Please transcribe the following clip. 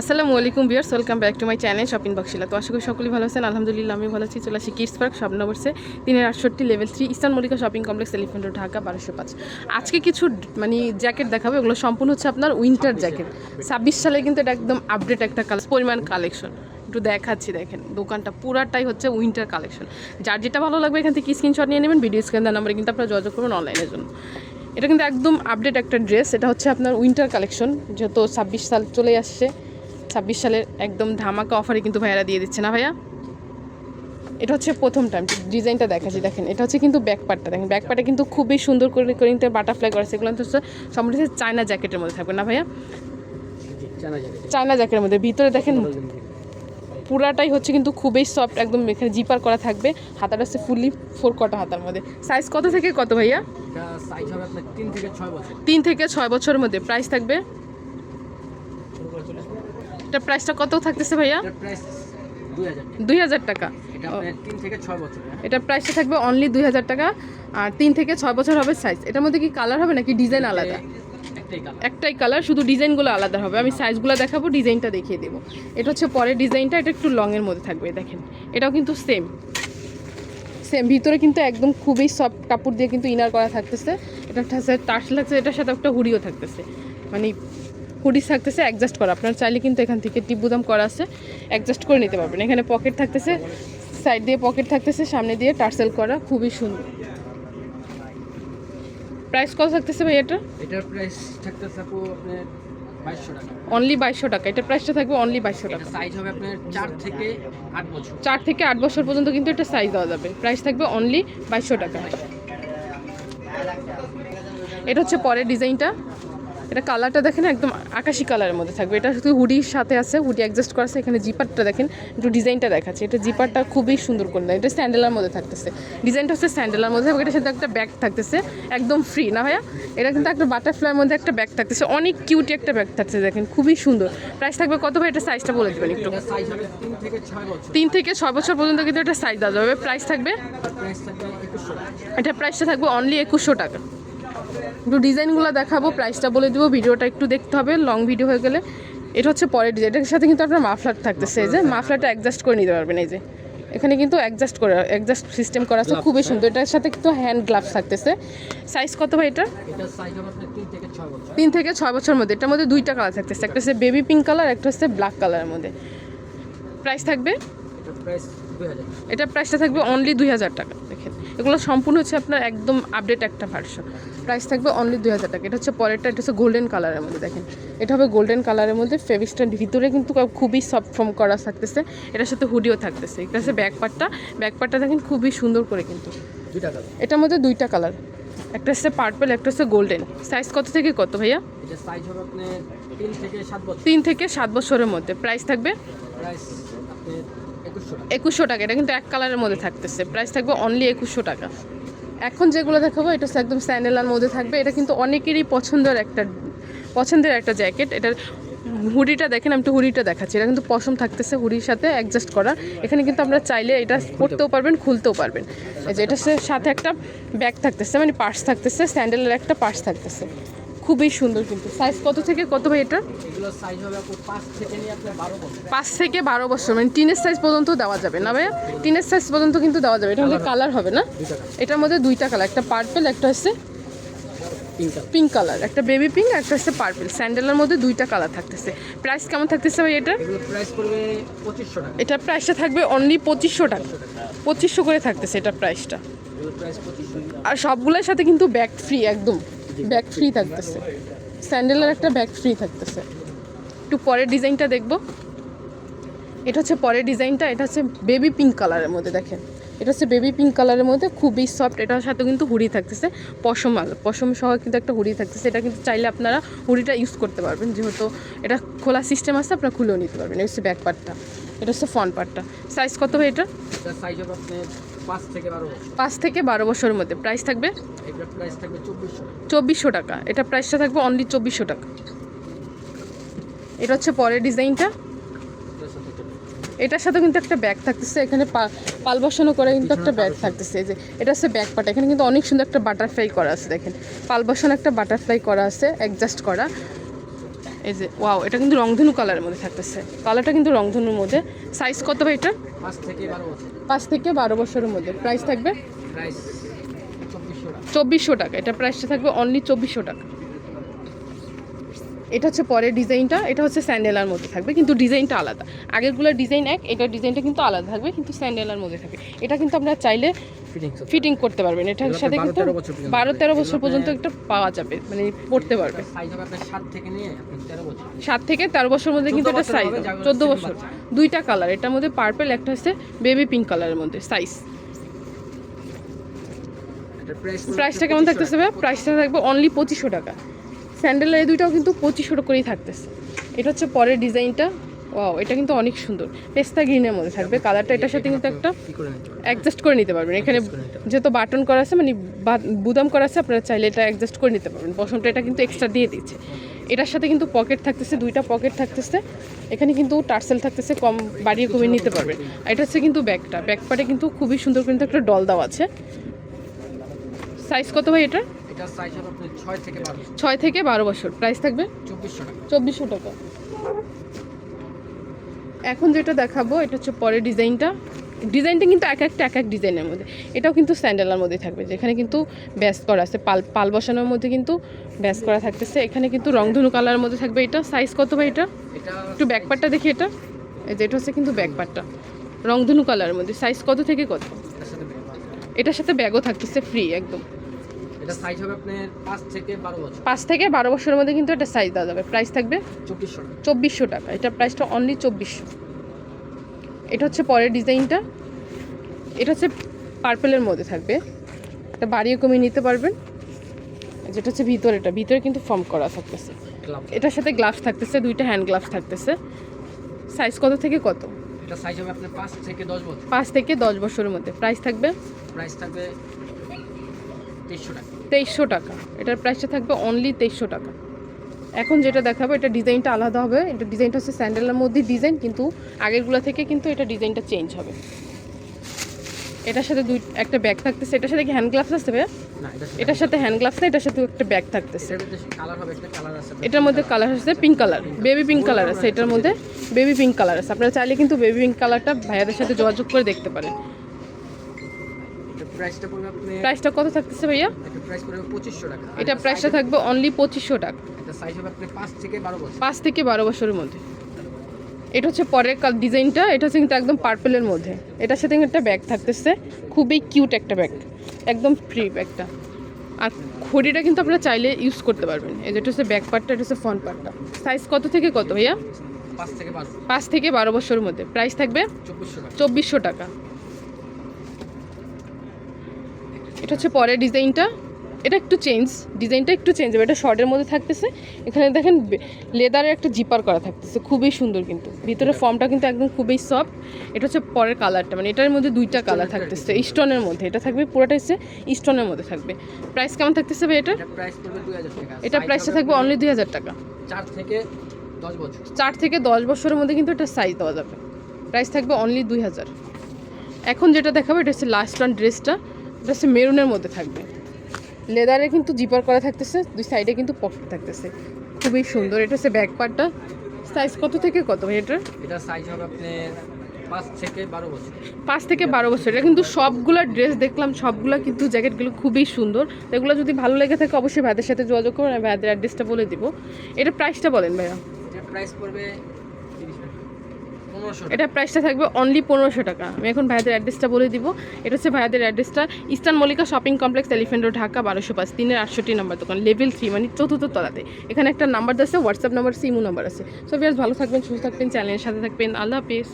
আসসালামু আলাইকুম viewers welcome back to my channel shopping বক্সিলা। তো আশা করি সকলেই ভালো আছেন। আলহামদুলিল্লাহ আমি ভালো আছি। চলে আসি কিডস পার্ক স্বপ্নবর্ষে তিনের আটষট্টি level three Eastern Mallika Shopping Complex Elephant Road, Dhaka বারোশো পাঁচ। আজকে কিছু মানে জ্যাকেট দেখাবো। এগুলো সম্পূর্ণ হচ্ছে আপনার উইন্টার জ্যাকেট ছাব্বিশ সালে কিন্তু এটা একদম আপডেট একটা কালার পরিমাণ কালেকশন একটু দেখাচ্ছি দেখেন। দোকানটা পুরাটাই হচ্ছে উইন্টার কালেকশন যার যেটা ভালো লাগবে এখান থেকে স্ক্রিনশট নিয়ে নেবেন। ভিডিও স্ক্রিন নাম্বারে কিন্তু আপনারা যোগাযোগ করবেন অনলাইনের জন্য। এটা কিন্তু একদম আপডেট একটা ড্রেস এটা হচ্ছে আপনার উইন্টার কালেকশন যেহেতু ছাব্বিশ সাল চলে আসছে। ছাব্বিশ সালের একদম ধামাকা অফারে কিন্তু ভাইয়ারা দিয়ে দিচ্ছে না ভাইয়া? এটা হচ্ছে প্রথম টাইম ডিজাইনটা দেখাচ্ছি দেখেন। এটা হচ্ছে কিন্তু ব্যাক পার্টটা দেখেন। ব্যাক পার্টে কিন্তু খুবই সুন্দর করে করে কিন্তু বাটারফ্লাই করা সেগুলো হচ্ছে সম্পূর্ণ চায়না জ্যাকেটের মধ্যে থাকবে না ভাইয়া? চায়না জ্যাকেটের মধ্যে। ভিতরে দেখেন পুরাটাই হচ্ছে কিন্তু খুবই সফট একদম এখানে জিপার করা থাকবে। হাতাটা হচ্ছে ফুললি ফোর কটা হাতার মধ্যে। সাইজ কত থেকে কত ভাইয়া? তিন থেকে ছয় বছরের মধ্যে। প্রাইস থাকবে? এটা প্রাইসটা কত থাকতেছে ভাইয়া? দুই হাজার টাকা। এটা প্রাইসটা থাকবে অনলি দুই হাজার টাকা। আর তিন থেকে ছয় বছর হবে সাইজ এটার মধ্যে কি কালার হবে নাকি ডিজাইন আলাদা? একটাই কালার শুধু ডিজাইনগুলো আলাদা হবে। আমি সাইজগুলো দেখাবো ডিজাইনটা দেখিয়ে দেবো। এটা হচ্ছে পরের ডিজাইনটা এটা একটু লংয়ের মধ্যে থাকবে দেখেন। এটাও কিন্তু সেম সেম ভিতরে কিন্তু একদম খুবই সফট কাপড় দিয়ে কিন্তু ইনার করা থাকতেছে। এটা হচ্ছে টার্স লাগছে এটার সাথে একটা হুডিও থাকতেছে। মানে হুডি থাকতেছে অ্যাডজাস্ট করা। আপনার চাইলে কিন্তু এখান থেকে টিপুদাম করা আছে অ্যাডজাস্ট করে নিতে পারবেন। এখানে পকেট থাকতেছে সাইড দিয়ে পকেট থাকতেছে সামনে দিয়ে টার্সেল করা খুবই সুন্দর। প্রাইস কত থাকতেছে ভাই এটা? এটার প্রাইস থাকতেছে আপু আপনার অনলি বাইশশো টাকা। এটার প্রাইসটা থাকবে অনলি বাইশশো টাকা। সাইজ হবে আপনার চার থেকে আট বছর। চার থেকে আট বছর পর্যন্ত কিন্তু এটা সাইজ দেওয়া যাবে। প্রাইস থাকবে অনলি বাইশশো টাকা। এটা হচ্ছে পরের ডিজাইনটা এটা কালারটা দেখেন একদম আকাশি কালারের মধ্যে থাকবে। এটা শুধু হুডির সাথে আছে হুডি অ্যাডজাস্ট করা আছে। এখানে জিপারটা দেখেন একটু ডিজাইনটা দেখাচ্ছে। এটা জিপারটা খুবই সুন্দর করে দেয় এটা স্যান্ডেলার মধ্যে থাকতেছে। ডিজাইনটা হচ্ছে স্যান্ডেলার মধ্যে এটার সাথে একটা ব্যাগ থাকতেছে একদম ফ্রি না ভাইয়া? এটা কিন্তু একটা বাটারফ্লাইয়ের মধ্যে একটা ব্যাগ থাকতেছে। অনেক কিউটি একটা ব্যাগ থাকছে দেখেন খুবই সুন্দর। প্রাইস থাকবে কত ভাই? এটা সাইজটা বলে দেবেন একটু। তিন থেকে ছয় বছর। পর্যন্ত কিন্তু এটা সাইজ দেওয়া যাবে। প্রাইস থাকবে? থাকবে এটা প্রাইসটা থাকবে অনলি একুশশো টাকা। একটু ডিজাইনগুলো দেখাবো প্রাইসটা বলে দেবো ভিডিওটা একটু দেখতে হবে লং ভিডিও হয়ে গেলে। এটা হচ্ছে পরের ডিজাইন এটার সাথে কিন্তু আপনার মাফলার থাকতেছে এই যে মাফলারটা অ্যাডজাস্ট করে নিতে পারবেন এই যে। এখানে কিন্তু অ্যাডজাস্ট করে অ্যাডজাস্ট সিস্টেম করা আছে খুবই সুন্দর এটার সাথে কিন্তু হ্যান্ড গ্লাভস থাকতেছে। সাইজ কত ভাই এটা তিন থেকে ছয় বছরের মধ্যে এটার মধ্যে দুইটা কালার থাকতেছে একটা হচ্ছে বেবি পিঙ্ক কালার একটা হচ্ছে ব্ল্যাক কালারের মধ্যে। প্রাইস থাকবে? এটা প্রাইসটা থাকবে অনলি দুই হাজার টাকা দেখেন। এগুলো সম্পূর্ণ হচ্ছে আপনার একদম আপডেট একটা ভার্সন প্রাইস থাকবে অনলি দুই হাজার টাকা। এটা হচ্ছে পরেরটা এটা হচ্ছে গোল্ডেন কালারের মধ্যে দেখেন। এটা হবে গোল্ডেন কালারের মধ্যে ফেভিক্সটার ভিতরে কিন্তু খুবই সফট ফর্ম করা থাকতেছে। এটার সাথে হুডিও থাকতেছে। এটা হচ্ছে ব্যাক পার্টটা ব্যাক পার্টটা দেখেন খুবই সুন্দর করে কিন্তু। এটার মধ্যে দুইটা কালার একটা হচ্ছে পার্পল একটা হচ্ছে গোল্ডেন সাইজ কত থেকে কত ভাইয়া? তিন থেকে সাত বছরের মধ্যে। প্রাইস থাকবে? প্রাইস একুশশো টাকা। এটা কিন্তু এক কালারের মধ্যে থাকতেছে। প্রাইস থাকবে অনলি একুশশো টাকা। এখন যেগুলো দেখাবো, এটা একদম স্যান্ডেলার মধ্যে থাকবে। এটা কিন্তু অনেকেরই পছন্দের একটা পছন্দের একটা জ্যাকেট। এটার হুডিটা দেখেন, আমি একটু হুডিটা দেখাচ্ছি। এটা কিন্তু পশম থাকতেছে হুডির সাথে অ্যাডজাস্ট করা এখানে কিন্তু আমরা চাইলে এটা পরতেও পারবেন, খুলতেও পারবেন। এই যে এটার সাথে একটা ব্যাগ থাকতেছে মানে পার্স থাকতেছে, স্যান্ডেলের একটা পার্স থাকতেছে। খুবই সুন্দর কিন্তু। সাইজ কত থেকে কত ভাই এটা? পাঁচ থেকে বারো বছর। মানে টিনের সাইজ পর্যন্ত দেওয়া যাবে না ভাইয়া? টিনের সাইজ পর্যন্ত কিন্তু দেওয়া যাবে। এটা হচ্ছে কালার হবে। না? এটার মধ্যে দুইটা কালার একটা পার্পেল একটা হচ্ছে পিঙ্ক কালার একটা বেবি পিঙ্ক একটা হচ্ছে পার্পল স্যান্ডেলের মধ্যে দুইটা কালার থাকতেছে। প্রাইস কেমন থাকতেছে ভাই এটা? এগুলোর প্রাইস পড়বে পঁচিশশো টাকা। এটার প্রাইসটা থাকবে অনলি পঁচিশশো টাকা। পঁচিশশো করে থাকতেছে এটার প্রাইসটা আর সবগুলোর সাথে কিন্তু ব্যাগ ফ্রি একদম। ব্যাগ ফ্রি থাকতেছে। স্যান্ডেলের একটা ব্যাক ফ্রি থাকতেছে। একটু পরের ডিজাইনটা দেখব। এটা হচ্ছে পরের ডিজাইনটা এটা হচ্ছে বেবি পিঙ্ক কালারের মধ্যে দেখেন। এটা হচ্ছে বেবি পিঙ্ক কালারের মধ্যে খুবই সফট এটার সাথে কিন্তু হুডি থাকতেছে। পশম আল পশম সহ কিন্তু একটা হুডি থাকতেছে। এটা কিন্তু চাইলে আপনারা হুডিটা ইউজ করতে পারবেন যেহেতু এটা খোলা সিস্টেম আছে আপনারা খুলেও নিতে পারবেন। এটা হচ্ছে ব্যাক পার্টটা এটা হচ্ছে ফ্রন্ট পার্টটা সাইজ কত হয় এটা? সাইজ হবে আপনার পাঁচ থেকে বারো বছরের মধ্যে। প্রাইস থাকবে? চব্বিশশো টাকা। এটা প্রাইসটা থাকবে অনলি চব্বিশশো টাকা। এটা হচ্ছে পরের ডিজাইনটা। এটার সাথে কিন্তু একটা ব্যাগ থাকতেছে। এখানে পাল বসানো করে কিন্তু একটা ব্যাগ থাকতেছে। এই যে এটা হচ্ছে ব্যাগ পাটা। এখানে কিন্তু অনেক সুন্দর একটা বাটারফ্লাই করা আছে দেখেন। পাল বসানো একটা বাটারফ্লাই করা আছে অ্যাডজাস্ট করা। এই যে ওয়াও এটা কিন্তু রংধনু কালারের মধ্যে থাকতেছে। কালারটা কিন্তু রংধনুর মধ্যে। সাইজ কত ভাই এটা? থেকে পাঁচ থেকে বারো বছরের মধ্যে। প্রাইস থাকবে? চব্বিশশো টাকা। এটা প্রাইসটা থাকবে অনলি চব্বিশশো টাকা। এটা হচ্ছে পরের ডিজাইনটা এটা হচ্ছে স্যান্ডেলার মধ্যে থাকবে কিন্তু ডিজাইনটা আলাদা। আগেরগুলোর ডিজাইন এক এটার ডিজাইনটা কিন্তু আলাদা থাকবে কিন্তু স্যান্ডেলার মধ্যে থাকবে। এটা কিন্তু আপনারা চাইলে ফিটিং করতে পারবেন। এটার সাথে কিন্তু বারো তেরো বছর পর্যন্ত একটা পাওয়া যাবে মানে পড়তে পারবে। সাত থেকে তেরো বছর। মধ্যে কিন্তু এটা 14 বছর সাইজ চোদ্দ বছর। দুইটা কালার এটার মধ্যে পার্পেল একটা হচ্ছে বেবি পিঙ্ক কালারের মধ্যে সাইজ প্রাইসটা কেমন থাকতেছে ভাই? প্রাইসটা থাকবে অনলি পঁচিশশো টাকা। স্যান্ডেলের এই দুইটাও কিন্তু পঁচিশশো করেই থাকতেছে। এটা হচ্ছে পরের ডিজাইনটা। ওয়াও এটা কিন্তু অনেক সুন্দর। পেস্তা গ্রিনের মধ্যে থাকবে। কালারটা এটার সাথে কিন্তু একটা অ্যাডজাস্ট করে নিতে পারবেন। এখানে। যেহেতু বাটন করা আছে মানে বুদাম করা আছে আপনারা চাইলে এটা অ্যাডজাস্ট করে নিতে পারবেন। বসনটা এটা কিন্তু এক্সট্রা দিয়ে দিচ্ছে। এটার সাথে কিন্তু পকেট থাকতেছে দুইটা পকেট থাকতেছে। এখানে কিন্তু টার্সেল থাকতেছে কম বাড়িয়ে কমিয়ে নিতে পারবেন। আর এটা হচ্ছে কিন্তু ব্যাগটা। ব্যাক পার্টে কিন্তু খুবই সুন্দর কিন্তু একটা ডল দেওয়া আছে। সাইজ কত ভাই এটা সাইজ হবে আপনার ছয় থেকে বারো ছয় থেকে বারো বছর। প্রাইস থাকবে? চব্বিশশো টাকা। চব্বিশশো টাকা। এখন যেটা দেখাবো এটা হচ্ছে পরের ডিজাইনটা। ডিজাইনটা কিন্তু এক একটা এক এক ডিজাইনের মধ্যে। এটাও কিন্তু স্যান্ডেলার মধ্যে থাকবে যেখানে কিন্তু ব্যাস করা আছে। পাল পাল বসানোর মধ্যে কিন্তু ব্যাস করা থাকতেছে। এখানে কিন্তু রংধনু কালারের মধ্যে থাকবে এটা। সাইজ কত ভাই এটা? এটা একটু ব্যাকপারটা দেখি এটা। এই যে এটা হচ্ছে কিন্তু ব্যাকপারটা রংধনু কালারের মধ্যে। সাইজ কত থেকে কত? এটার সাথে ব্যাগও থাকতেছে ফ্রি একদম। এটা সাইজ হবে আপনার পাঁচ থেকে বারো বছর। পাঁচ থেকে বারো বছরের মধ্যে কিন্তু এটা সাইজ দেওয়া যাবে। প্রাইস থাকবে চব্বিশশো টাকা। চব্বিশশো টাকা। এটা প্রাইসটা অনলি চব্বিশশো। এটা হচ্ছে পরের ডিজাইনটা। এটা হচ্ছে পার্পেলের মধ্যে থাকবে। এটা বাড়িয়ে কমিয়ে নিতে পারবেন। যেটা হচ্ছে ভিতরেটা ভিতরে কিন্তু ফর্ম করা থাকতেছে। এটার সাথে গ্লাভস থাকতেছে দুইটা হ্যান্ড গ্লাভস থাকতেছে। সাইজ কত থেকে কত? এটা সাইজ হবে আপনার পাঁচ থেকে দশ বছর। পাঁচ থেকে দশ বছরের মধ্যে। প্রাইস থাকবে? প্রাইস থাকবে তেইশশো টাকা। তেইশশো টাকা। এটার প্রাইসটা থাকবে অনলি তেইশশো টাকা। এখন যেটা দেখাবো এটা ডিজাইনটা আলাদা হবে। এটা ডিজাইনটা হচ্ছে স্যান্ডেলের মধ্যে ডিজাইন কিন্তু আগেরগুলো থেকে কিন্তু এটা ডিজাইনটা চেঞ্জ হবে। এটার সাথে দুই একটা ব্যাগ থাকতেছে। এটার সাথে কি হ্যান্ড গ্লাভস আছে ভাইয়া? না এটার সাথে হ্যান্ড গ্লাভস না এটার সাথে একটা ব্যাগ থাকতেছে। এটার মধ্যে কালার হবে একটা কালার আছে। এটার মধ্যে কালার আছে pink colour baby pink colour আছে এটার মধ্যে। বেবি পিঙ্ক কালার আছে। আপনারা চাইলে কিন্তু বেবি পিঙ্ক কালারটা ভাইয়াদের সাথে যোগাযোগ করে দেখতে পারেন। প্রাইসটা পড়বে আপনি প্রাইসটা কত থাকতেছে ভাইয়া? এটা প্রাইস পড়বে পঁচিশশো টাকা। এটা প্রাইসটা থাকবে অনলি পঁচিশশো টাকা। এটা সাইজ হবে আপনি পাঁচ থেকে বারো বছর। পাঁচ থেকে বারো বছরের মধ্যে। এটা হচ্ছে পরের কাল ডিজাইনটা এটা হচ্ছে কিন্তু একদম পার্পেলের মধ্যে। এটার সাথে একটা ব্যাগ থাকতেছে। খুবই কিউট একটা ব্যাগ একদম ফ্রি ব্যাগটা আর ঘড়িটা কিন্তু আপনারা চাইলে ইউজ করতে পারবেন। এই যেটা হচ্ছে ব্যাক পার্টটা এটা হচ্ছে ফ্রন্ট পার্টটা সাইজ কত থেকে কত ভাইয়া? পাঁচ থেকে বারো। পাঁচ থেকে বারো বছরের মধ্যে। প্রাইস থাকবে চব্বিশশো টাকা চব্বিশশো টাকা এটা হচ্ছে পরের ডিজাইনটা। এটা একটু চেঞ্জ ডিজাইনটা একটু চেঞ্জ হবে। এটা শর্টের মধ্যে থাকতেছে। এখানে দেখেন লেদারের একটা জিপার করা থাকতেছে। খুবই সুন্দর কিন্তু। ভিতরে ফর্মটা কিন্তু একদম খুবই সফট এটা হচ্ছে পরের কালারটা মানে এটার মধ্যে দুইটা কালার থাকতেছে। স্টোনের মধ্যে। এটা থাকবে পুরোটা হচ্ছে স্টোনের মধ্যে থাকবে। প্রাইস কেমন থাকতেছে ভাই এটা এটা প্রাইসটা থাকবে অনলি দুই হাজার টাকা। চার থেকে দশ বছর। চার থেকে দশ বছরের মধ্যে কিন্তু এটা সাইজ দেওয়া যাবে। প্রাইস থাকবে অনলি দুই হাজার। এখন যেটা দেখাবো এটা হচ্ছে লাস্ট ওয়ান ড্রেসটা এটা হচ্ছে মেরুনের মধ্যে থাকবে। লেদারে কিন্তু জিপার করা থাকতেছে দুই সাইডে কিন্তু পকেট থাকতেছে। খুবই সুন্দর এটা হচ্ছে ব্যাক পার্টটা সাইজ কত থেকে কত ভাই এটার? এটা সাইজ হবে আপনি পাঁচ থেকে বারো বছর। পাঁচ থেকে বারো বছর। এটা কিন্তু সবগুলো ড্রেস দেখলাম সবগুলো কিন্তু জ্যাকেটগুলো খুবই সুন্দর। এগুলো যদি ভালো লেগে থাকে অবশ্যই ভাইদের সাথে যোগাযোগ করুন ভাইদের অ্যাড্রেসটা বলে দিব। এটা প্রাইসটা বলেন ভাইয়া। এটা প্রাইস পড়বে তিরিশ টাকা পনেরোশো টাকা এটা প্রাইসটা থাকবে অনলি পনেরোশো টাকা। আমি এখন ভাইয়াদের অ্যাড্রেসটা বলে দিব। এটা হচ্ছে ভাইয়াদের অ্যাড্রেসটা Eastern Mallika Shopping Complex Elephant Road Dhaka বারোশো পাঁচ, তিনের আটষট্টি নাম্বার দোকান লেভেল থ্রি মানে চতুর্থ তলাতে। এখানে একটা নাম্বার আছে হোয়াটসঅ্যাপ নাম্বার সিমু নাম্বার আছে। সো ভালো থাকবেন, সুস্থ থাকবেন চ্যানেলের সাথে থাকবেন। আল্লাহ হাফিজ।